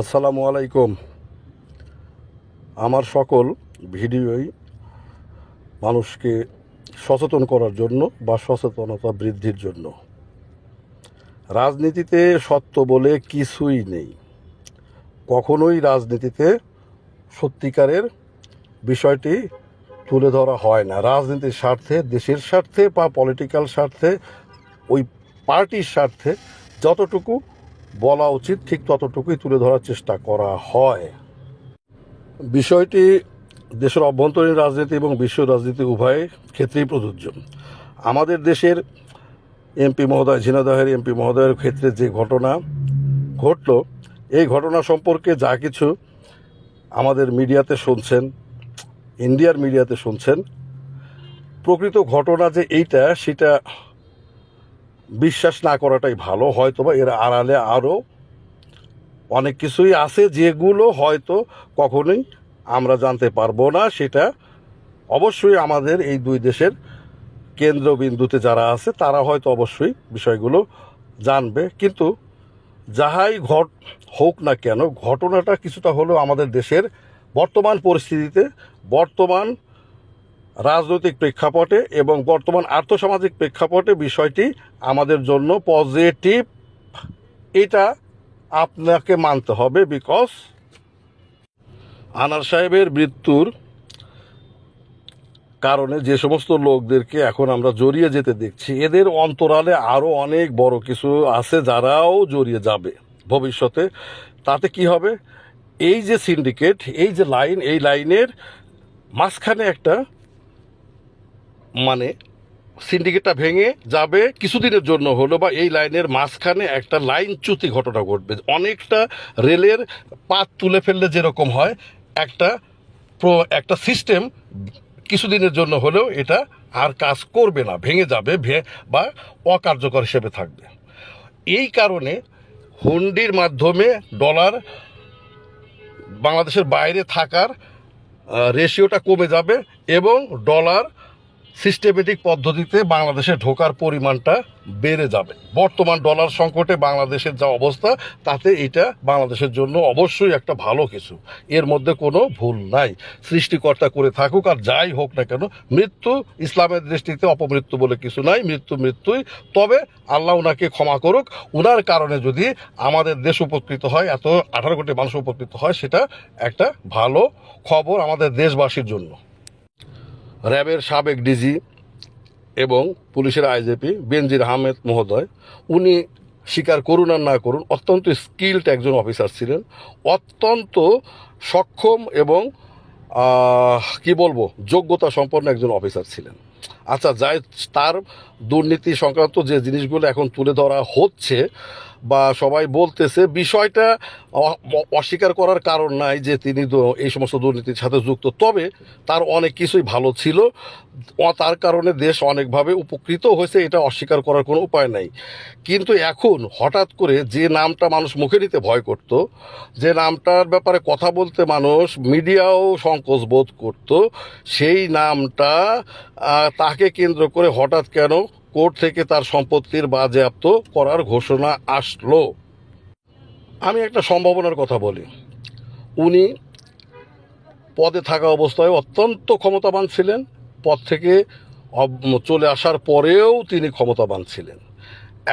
আসসালামু আলাইকুম। আমার সকল ভিডিওই মানুষকে সচেতন করার জন্য বা সচেতনতা বৃদ্ধির জন্য। রাজনীতিতে সত্য বলে কিছুই নেই। কখনোই রাজনীতিতে সত্যিকারের বিষয়টি তুলে ধরা হয় না। রাজনীতির স্বার্থে, দেশের স্বার্থে বা পলিটিক্যাল স্বার্থে, ওই পার্টির স্বার্থে যতটুকু বলা উচিত, ঠিক ততটুকুই তুলে ধরার চেষ্টা করা হয়। বিষয়টি দেশের অভ্যন্তরীণ রাজনীতি এবং বিশ্ব রাজনীতি উভয় ক্ষেত্রেই প্রযোজ্য। আমাদের দেশের এমপি মহোদয় ঝিনাদহের এমপি মহোদয়ের ক্ষেত্রে যে ঘটনা ঘটল, এই ঘটনা সম্পর্কে যা কিছু আমাদের মিডিয়াতে শুনছেন, ইন্ডিয়ার মিডিয়াতে শুনছেন, প্রকৃত ঘটনা যে এইটা, সেটা বিশ্বাস না করাটাই ভালো হয়তো বা এর আড়ালে আরও অনেক কিছুই আছে যেগুলো হয়তো কখনোই আমরা জানতে পারব না, সেটা অবশ্যই আমাদের এই দুই দেশের কেন্দ্রবিন্দুতে যারা আছে, তারা হয়তো অবশ্যই বিষয়গুলো জানবে। কিন্তু যাহাই ঘট হোক না কেন, ঘটনাটা কিছুটা হলেও আমাদের দেশের বর্তমান পরিস্থিতিতে, বর্তমান রাজনৈতিক প্রেক্ষাপটে এবং বর্তমান আর্থসামাজিক প্রেক্ষাপটে বিষয়টি আমাদের জন্য পজিটিভ এটা আপনাকে মানতে হবে বিকজ আনার সাহেবের মৃত্যুর কারণে যে সমস্ত লোকদেরকে এখন আমরা জড়িয়ে যেতে দেখছি, এদের অন্তরালে আরও অনেক বড় কিছু আছে যারাও জড়িয়ে যাবে ভবিষ্যতে। তাতে কি হবে? এই যে সিন্ডিকেট এই যে লাইন এই লাইনের মাঝখানে একটা মানে সিন্ডিকেটটা ভেঙে যাবে, কিছুদিনের জন্য হলো বা এই লাইনের মাঝখানে একটা লাইন চ্যুতি ঘটনা ঘটবে। অনেকটা রেলের পাত তুলে ফেললে যেরকম হয়, একটা একটা সিস্টেম কিছুদিনের জন্য হলেও এটা আর কাজ করবে না, ভেঙে যাবে বা অকার্যকর হিসেবে থাকবে। এই কারণে হুন্ডির মাধ্যমে ডলার বাংলাদেশের বাইরে থাকার রেশিওটা কমে যাবে এবং ডলার সিস্টেমেটিক পদ্ধতিতে বাংলাদেশে ঢোকার পরিমাণটা বেড়ে যাবে। বর্তমান ডলার সংকটে বাংলাদেশের যা অবস্থা, তাতে এটা বাংলাদেশের জন্য অবশ্যই একটা ভালো কিছু। এর মধ্যে কোনো ভুল নাই। সৃষ্টিকর্তা করে থাকুক আর যাই হোক না কেন, মৃত্যু ইসলামের দৃষ্টিতে অপমৃত্যু বলে কিছু নাই। মৃত্যু মৃত্যুই। তবে আল্লাহ ওনাকে ক্ষমা করুক। ওনার কারণে যদি আমাদের দেশ উপকৃত হয়, এত আঠারো কোটি মানুষ উপকৃত হয়, সেটা একটা ভালো খবর আমাদের দেশবাসীর জন্য। র্যাবের সাবেক ডিজি এবং পুলিশের আইজিপি বেনজির আহমেদ মহোদয়, উনি স্বীকার করুন আর না করুন, অত্যন্ত স্কিল্ড একজন অফিসার ছিলেন, অত্যন্ত সক্ষম এবং কি বলব, যোগ্যতা সম্পন্ন একজন অফিসার ছিলেন। আচ্ছা যাই তার দুর্নীতি সংক্রান্ত যে জিনিসগুলো এখন তুলে ধরা হচ্ছে বা সবাই বলতেছে, বিষয়টা অস্বীকার করার কারণ নাই যে তিনি তো এই সমস্ত দুর্নীতির সাথে যুক্ত। তবে তার অনেক কিছুই ভালো ছিল। তার কারণে দেশ অনেকভাবে উপকৃত হয়েছে, এটা অস্বীকার করার কোনো উপায় নাই। কিন্তু এখন হঠাৎ করে যে নামটা মানুষ মুখে নিতে ভয় করত, যে নামটার ব্যাপারে কথা বলতে মানুষ মিডিয়াও সংকোচ বোধ করত, সেই নামটা তাকে কেন্দ্র করে হঠাৎ কেন কোর্ট থেকে তার সম্পত্তির বাজেয়াপ্ত করার ঘোষণা আসলো। আমি একটা সম্ভাবনার কথা বলি। উনি পদে থাকা অবস্থায় অত্যন্ত ক্ষমতাবান ছিলেন। পদ থেকে চলে আসার পরেও তিনি ক্ষমতাবান ছিলেন।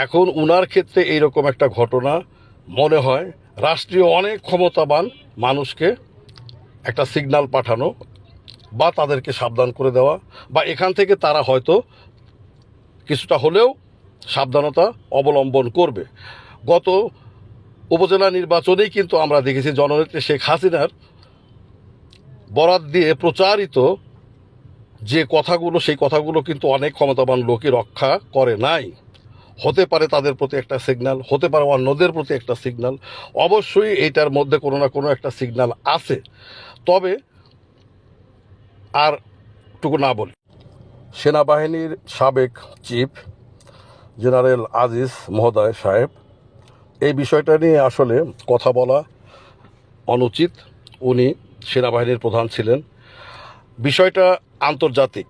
এখন উনার ক্ষেত্রে এইরকম একটা ঘটনা মনে হয়, রাষ্ট্রীয় অনেক ক্ষমতাবান মানুষকে একটা সিগন্যাল পাঠানো বা তাদেরকে সাবধান করে দেওয়া বা এখান থেকে তারা হয়তো কিছুটা হলেও সাবধানতা অবলম্বন করবে। গত উপজেলা নির্বাচনেই কিন্তু আমরা দেখেছি জননেত্রী শেখ হাসিনার বরাত দিয়ে প্রচারিত যে কথাগুলো, সেই কথাগুলো কিন্তু অনেক ক্ষমতাবান লোকই রক্ষা করে নাই। হতে পারে তাদের প্রতি একটা সিগনাল হতে পারে অন্যদের প্রতি একটা সিগনাল অবশ্যই এইটার মধ্যে কোনো না কোনো একটা সিগনাল আছে। তবে আর টুকু না বলি। সেনাবাহিনীর সাবেক চিফ জেনারেল আজিজ মহোদয় সাহেব, এই বিষয়টা নিয়ে আসলে কথা বলা অনুচিত। উনি সেনাবাহিনীর প্রধান ছিলেন। বিষয়টা আন্তর্জাতিক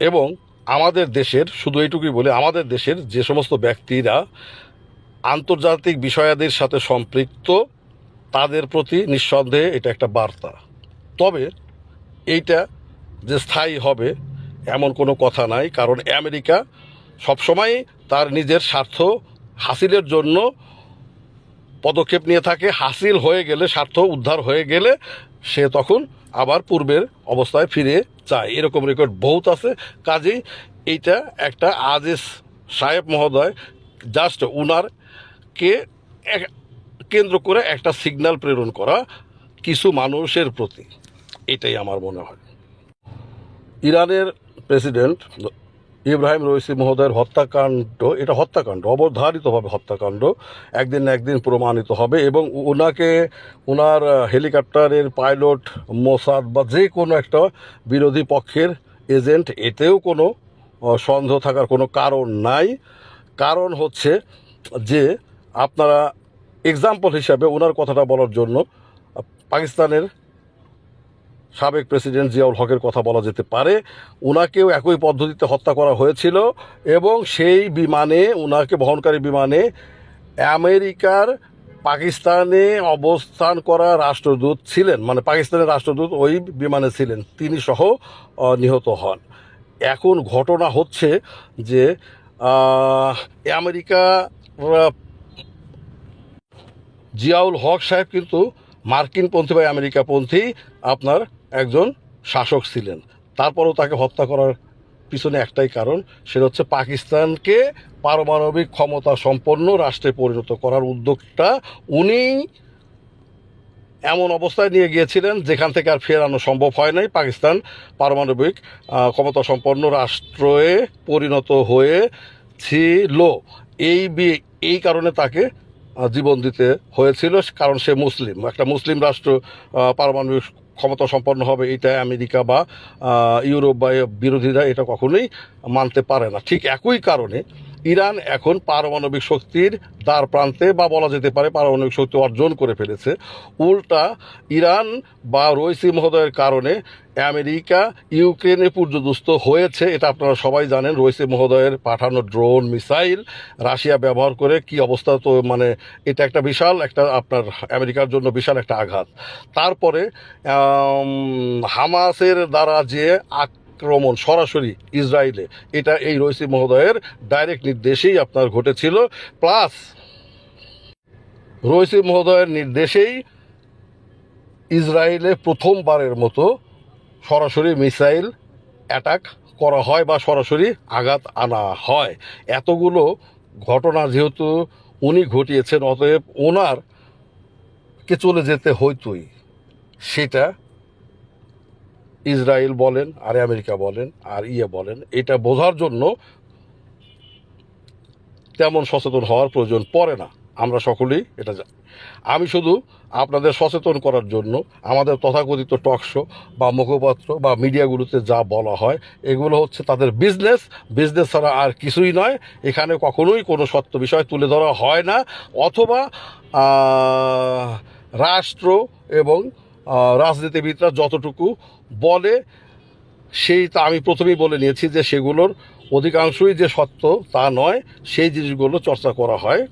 এবং আমাদের দেশের, শুধু এইটুকুই বলে, আমাদের দেশের যে সমস্ত ব্যক্তিরা আন্তর্জাতিক বিষয়াদের সাথে সম্পৃক্ত, তাদের প্রতি নিঃসন্দেহে এটা একটা বার্তা। তবে এইটা যে স্থায়ী হবে এমন কোনো কথা নাই, কারণ আমেরিকা সবসময় তার নিজের স্বার্থ হাসিলের জন্য পদক্ষেপ নিয়ে থাকে। হাসিল হয়ে গেলে, স্বার্থ উদ্ধার হয়ে গেলে সে তখন আবার পূর্বের অবস্থায় ফিরে যায়। এরকম রেকর্ড বহুত আছে। কাজেই এইটা একটা আজিজ সাহেব মহোদয় জাস্ট উনারকে কেন্দ্র করে একটা সিগন্যাল প্রেরণ করা কিছু মানুষের প্রতি। এটাই আমার মনে হয়। ইরানের প্রেসিডেন্ট ইব্রাহিম রইসি মহোদয়ের হত্যাকাণ্ড, এটা হত্যাকাণ্ড, অবধারিতভাবে হত্যাকাণ্ড, একদিন একদিন প্রমাণিত হবে এবং ওনাকে ওনার হেলিকপ্টারের পাইলট, মোসাদ বা যে কোনো একটা বিরোধী পক্ষের এজেন্ট, এতেও কোনো সন্দেহ থাকার কোনো কারণ নাই। কারণ হচ্ছে যে আপনারা এক্সাম্পল হিসাবে ওনার কথাটা বলার জন্য পাকিস্তানের সাবেক প্রেসিডেন্ট জিয়াউল হকের কথা বলা যেতে পারে। ওনাকেও একই পদ্ধতিতে হত্যা করা হয়েছিল এবং সেই বিমানে ওনাকে বহনকারী বিমানে আমেরিকার পাকিস্তানে অবস্থান করা রাষ্ট্রদূত ছিলেন। মানে পাকিস্তানের রাষ্ট্রদূত ওই বিমানে ছিলেন। তিনি সহ নিহত হন। এখন ঘটনা হচ্ছে যে আমেরিকা জিয়াউল হক সাহেব কিন্তু মার্কিনপন্থী বা আমেরিকাপন্থী আপনার একজন শাসক ছিলেন। তারপরেও তাকে হত্যা করার পিছনে একটাই কারণ, সেটা হচ্ছে পাকিস্তানকে পারমাণবিক ক্ষমতা সম্পন্ন রাষ্ট্রে পরিণত করার উদ্যোগটা উনি এমন অবস্থায় নিয়ে গিয়েছিলেন যেখান থেকে আর ফেরানো সম্ভব হয় নাই। পাকিস্তান পারমাণবিক ক্ষমতা সম্পন্ন রাষ্ট্রে পরিণত হয়েছিল। এই এই কারণে তাকে জীবন দিতে হয়েছিল, কারণ সে মুসলিম। একটা মুসলিম রাষ্ট্র পারমাণবিক ক্ষমতা সম্পন্ন হবে, এটা আমেরিকা বা ইউরোপ বা বিরোধীরা এটা কখনোই মানতে পারে না। ঠিক একই কারণে ইরান এখন পারমাণবিক শক্তির দ্বার প্রান্তে, বা বলা যেতে পারে পারমাণবিক শক্তি অর্জন করে ফেলেছে। উল্টা, ইরান বা রইসি মহোদয়ের কারণে আমেরিকা ইউক্রেনে পর্যদুস্ত হয়েছে, এটা আপনারা সবাই জানেন। রইসি মহোদয়ের পাঠানো ড্রোন, মিসাইল, রাশিয়া ব্যবহার করে কি অবস্থা তো মানে এটা একটা বিশাল একটা আপনার আমেরিকার জন্য বিশাল একটা আঘাত। তারপরে হামাসের দ্বারা যে আক্রমণ সরাসরি ইসরায়েলে। এটা এই রইসি মহোদয়ের ডাইরেক্ট নির্দেশেই আপনার ঘটেছিল। প্লাস রইসি মহোদয়ের নির্দেশেই ইসরায়েলে প্রথমবারের মতো সরাসরি মিসাইল অ্যাটাক করা হয় বা সরাসরি আঘাত আনা হয়। এতগুলো ঘটনা যেহেতু উনি ঘটিয়েছেন, অতএব ওনার কে চলে যেতে হইতই, সেটা ইসরায়েল বলেন, আর আমেরিকা বলেন, আর ইয়ে বলেন, এটা বোঝার জন্য তেমন সচেতন হওয়ার প্রয়োজন পড়ে না। আমরা সকলেই এটা জানি। আমি শুধু আপনাদের সচেতন করার জন্য আমাদের তথাকথিত টকশো বা মুখপাত্র বা মিডিয়াগুলোতে যা বলা হয়, এগুলো হচ্ছে তাদের বিজনেস। বিজনেস ছাড়া আর কিছুই নয়। এখানে কখনোই কোনো সত্য বিষয় তুলে ধরা হয় না। অথবা রাষ্ট্র এবং রাজনীতিবিদরা যতটুকু বলে, সেই তা আমি প্রথমেই বলে নিয়েছি যে সেগুলোর অধিকাংশই যে সত্য তা নয়, সেই জিনিসগুলো চর্চা করা হয়।